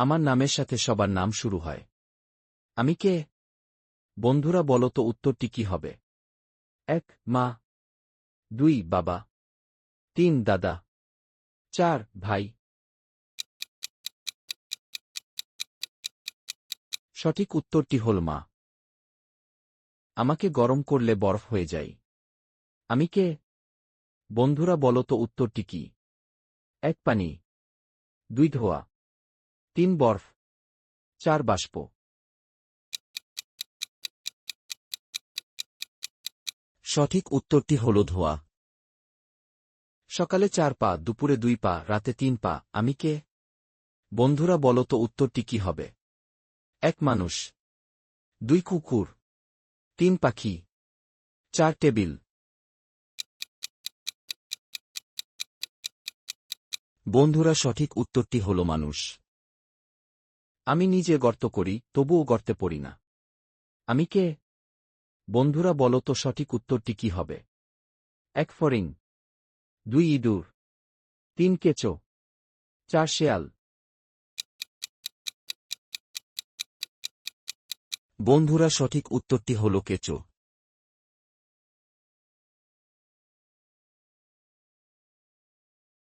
আমার নামের সাথে সবার নাম শুরু হয়। আমি কে? বন্ধুরা বলো তো উত্তরটি কি হবে? এক, মা। দুই, বাবা। তিন, দাদা। চার, ভাই। সঠিক উত্তরটি হল মা। আমাকে গরম করলে বরফ হয়ে যাই আমি কে? বন্ধুরা বলো তো উত্তরটি কি? এক, পানি। দুই, ধোয়া। তিন বরফ, চার বাষ্প। সঠিক উত্তরটি হল ধোয়া। সকালে চার পা, দুপুরে দুই পা, রাতে তিন পা। আমি কে? বন্ধুরা বলো তো উত্তরটি কি হবে? এক মানুষ, দুই কুকুর, তিন পাখি, চার টেবিল। বন্ধুরা সঠিক উত্তরটি হল মানুষ। আমি নিজে গর্ত করি, তবুও গর্তে পড়ি না। আমি কে? বন্ধুরা বলো তো সঠিক উত্তরটি কি হবে? এক ফরিং। দুই ইঁদুর। তিন কেচো। চার শেয়াল। বন্ধুরা সঠিক উত্তরটি হল কেঁচো।